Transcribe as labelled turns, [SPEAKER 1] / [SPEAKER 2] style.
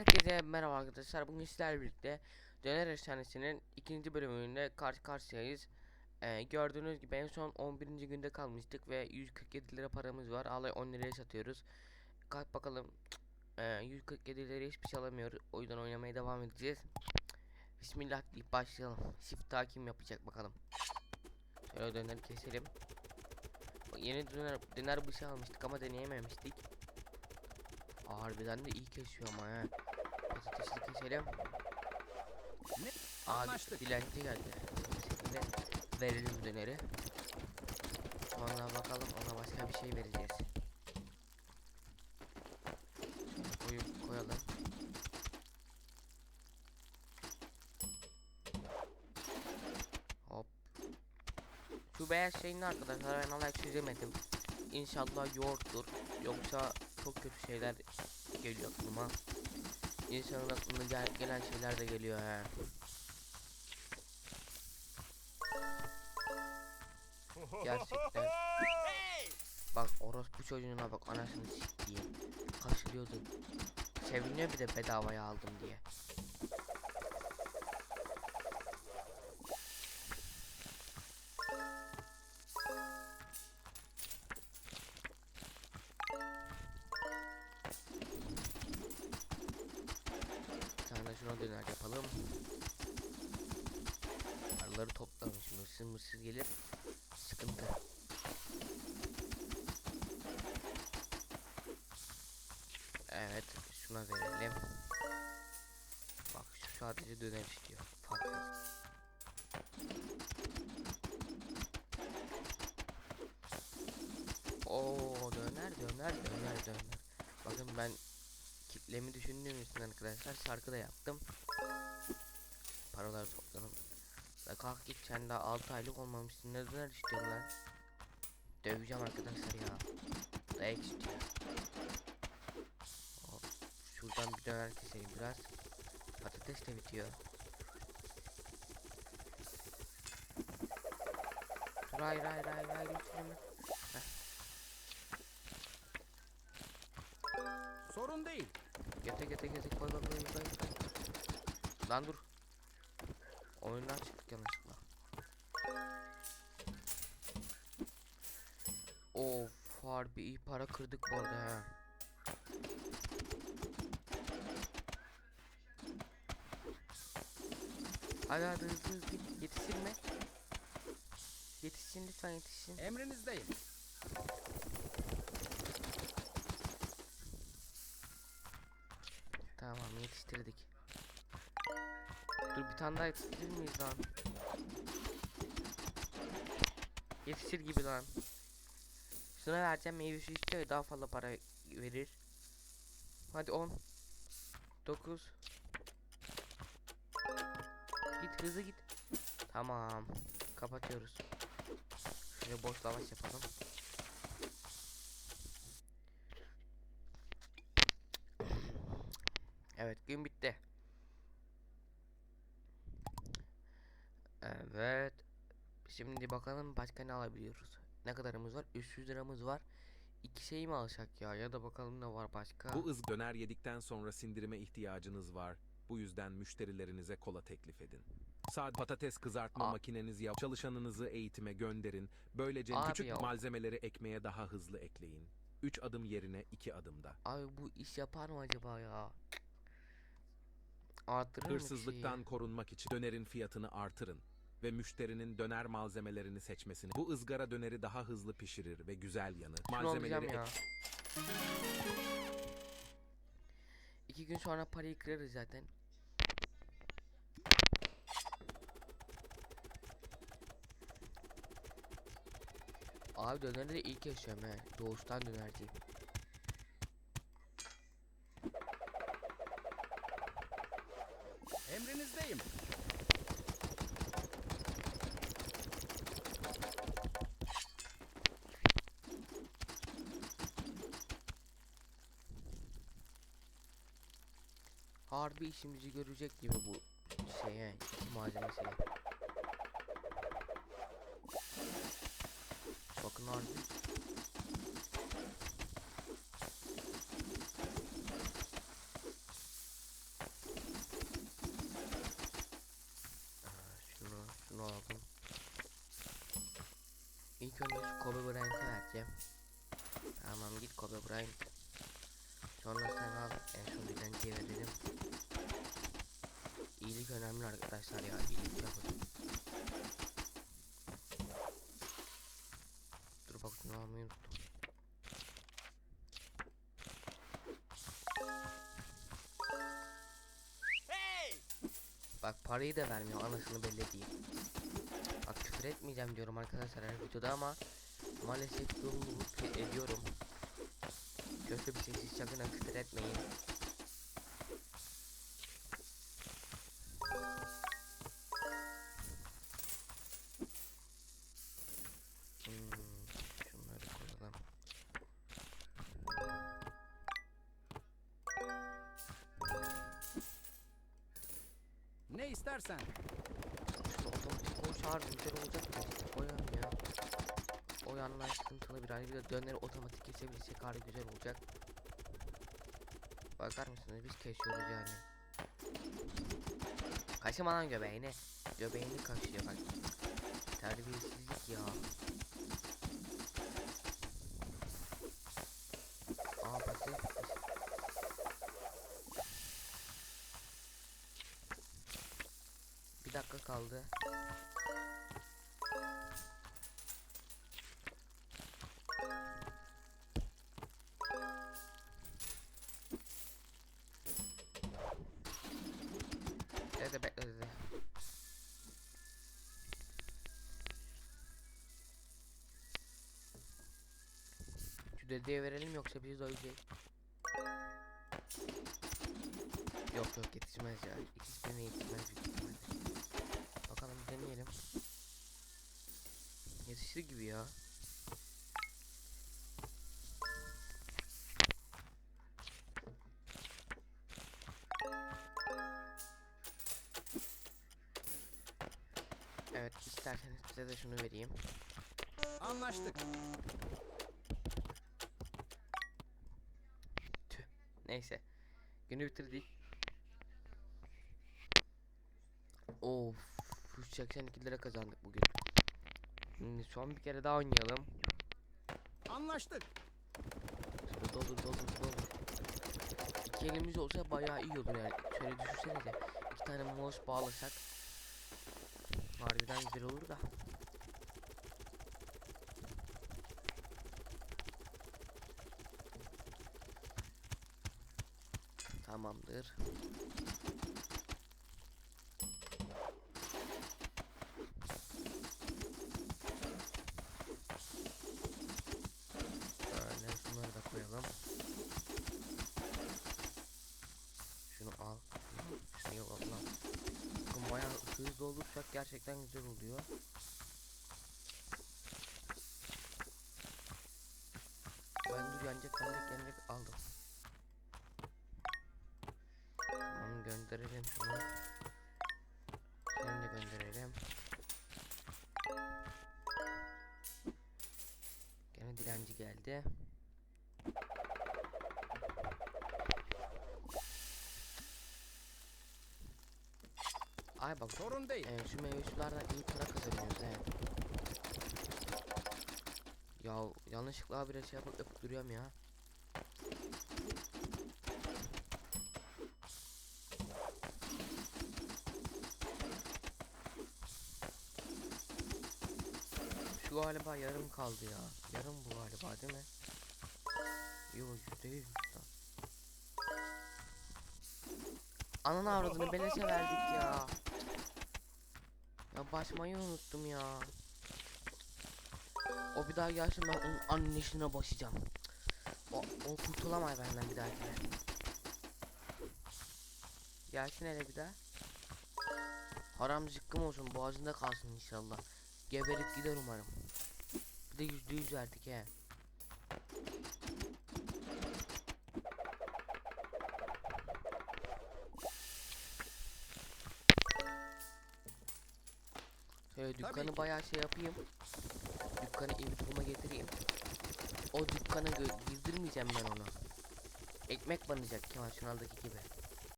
[SPEAKER 1] Herkese merhaba arkadaşlar. Bugün sizlerle birlikte Döner Efsanesi'nin ikinci bölümünde karşı karşıyayız. Ee, gördüğünüz gibi en son 11. günde kalmıştık ve 147 lira paramız var. Alay 10 liraya satıyoruz. Kalk bakalım. Ee, 147 liraya hiçbir şey alamıyoruz. O yüzden oynamaya devam edeceğiz. Bismillah deyip başlayalım. Shift takim yapacak bakalım. Şöyle döner keselim. Yeni döner, döner bıçağı almıştık ama deneyememiştik. Harbiden de iyi kesiyor ama he. Patatesi keselim.
[SPEAKER 2] Ne? Anlaştık.
[SPEAKER 1] dilenci geldi. Şekilde verelim döneri. Sonra bakalım ona başka bir şey vereceğiz. Koyup koyalım. Hop. Şu beyaz şeyin arkadaşlar ben hala çözemedim. İnşallah yoğurttur. Yoksa çok kötü şeyler geliyor aklıma. İnsanın aklına gel gelen şeyler de geliyor he. Gerçekten. Bak orospu çocuğuna bak anasını siktiğim. Kaçırıyordu. Seviniyor bir de bedavaya aldım diye. Arıları toplamış mısır mısır gelir. Sıkıntı. Evet şuna verelim. Bak şu sadece döner istiyor. Fark. Oo döner döner döner döner. Bakın ben kitlemi düşündüğüm için arkadaşlar şarkı da yaptım. Paraları topladım. La kalk git sen daha 6 aylık olmamışsın ne döner istiyorsun lan? Döveceğim arkadaşlar ya. Dayak istiyor. Hop, Şuradan bir döner keseyim biraz. Patates de bitiyor. Dur hayır hayır hayır hayır götürme.
[SPEAKER 2] Sorun değil.
[SPEAKER 1] Gete gete koy koy koy koy koy. Lan dur. Oyundan çıktık yanlışlıkla. Of harbi iyi para kırdık bu arada ha. Hadi hadi hızlı hızlı git. Yetişsin mi? Yetişsin lütfen yetişsin.
[SPEAKER 2] Emrinizdeyim.
[SPEAKER 1] Tamam yetiştirdik. Dur bir tane daha yetiştirir miyiz lan? Yetişir gibi lan. Şuna vereceğim meyve suyu istiyor daha fazla para verir. Hadi 10 9 Git hızlı git. Tamam. Kapatıyoruz. Şöyle boş lavaş yapalım. Evet gün bitti. Evet. Şimdi bakalım başka ne alabiliyoruz. Ne kadarımız var? 300 liramız var. İki şey mi alsak ya? Ya da bakalım ne var başka?
[SPEAKER 3] Bu ız döner yedikten sonra sindirime ihtiyacınız var. Bu yüzden müşterilerinize kola teklif edin. Sadece patates kızartma
[SPEAKER 1] Aa.
[SPEAKER 3] makineniz yap. Çalışanınızı eğitime gönderin. Böylece
[SPEAKER 1] Abi
[SPEAKER 3] küçük
[SPEAKER 1] ya.
[SPEAKER 3] malzemeleri ekmeğe daha hızlı ekleyin. 3 adım yerine 2 adımda.
[SPEAKER 1] Abi bu iş yapar mı acaba ya? Arttırır mı
[SPEAKER 3] Hırsızlıktan
[SPEAKER 1] şeyi?
[SPEAKER 3] korunmak için dönerin fiyatını artırın ve müşterinin döner malzemelerini seçmesini. Bu ızgara döneri daha hızlı pişirir ve güzel yanır. Malzemeleri
[SPEAKER 1] ya. İki gün sonra parayı kırarız zaten. Abi döneri de ilk yaşıyorum he. Doğuştan dönerciyim. harbi işimizi görecek gibi bu şeye malzemesine. Bakın harbi. Şunu, şunu aldım. İlk önce şu Kobe Bryant'ı vereceğim. Tamam git Kobe Bryant. Sonra sen al en son dilenciye verelim. İyilik önemli arkadaşlar ya iyilik yapın. Dur bak şunu almayı unuttum. Bak parayı da vermiyor anasını belli değil. Bak küfür etmeyeceğim diyorum arkadaşlar her videoda ama maalesef yolunu ediyorum. Kötü bir şey siz sakın küfür etmeyin.
[SPEAKER 2] Ne istersen.
[SPEAKER 1] Şunu otomatik koy şarj güzel olacak mı? O yandan sıkıntılı bir hal. Bir de döneri otomatik kesebilirsek harbi güzel olacak. Bakar mısınız biz kesiyoruz yani. Kaşıma lan göbeğini. Göbeğini kaşıyor bak. Terbiyesizlik ya. Aa pasif. Bir dakika kaldı. Dedeye verelim yoksa bizi doyacak. Yok yok yetişmez ya. İkisine yetişmez büyük. Bakalım deneyelim. Yetişir gibi ya. Evet isterseniz size de şunu vereyim.
[SPEAKER 2] Anlaştık.
[SPEAKER 1] Neyse. Günü bitirdik. Of. 182 lira kazandık bugün. Şimdi son bir kere daha oynayalım.
[SPEAKER 2] Anlaştık.
[SPEAKER 1] Şöyle doldur doldur doldur. İki elimiz olsa bayağı iyi olur yani. Şöyle düşünsenize. iki tane mouse bağlasak. Harbiden güzel olur da. Tamamdır. Böyle şunları da koyalım. Şunu al. Şunu yok al lan. Bakın bayağı hızlı olursak gerçekten güzel oluyor. Ben dur yanacak yanacak yanacak aldım. Gönderelim şunu. Seni de gönderelim. Gene dilenci geldi. Ay bak
[SPEAKER 2] Sorun değil.
[SPEAKER 1] ee, şu meyve sulardan iyi para kazanıyoruz he. Ya yanlışlıkla bir şey yapıp yapıp duruyorum ya. Şu galiba yarım kaldı ya. Yarım bu galiba değil mi? Yo yüzde yüz lan. Ananı avradını beleşe verdik ya. Ya basmayı unuttum ya. O bir daha gelsin ben onun annesine basacağım. O, o kurtulamay benden bir dahakine. Gelsin hele bir daha. Haram zıkkım olsun boğazında kalsın inşallah. Geberip gider umarım. Bir de yüzde yüz verdik he. Şöyle dükkanı bayağı şey yapayım. Dükkanı duruma getireyim. O dükkana gö- girdirmeyeceğim ben onu. Ekmek banacak Kemal Şunal'daki gibi.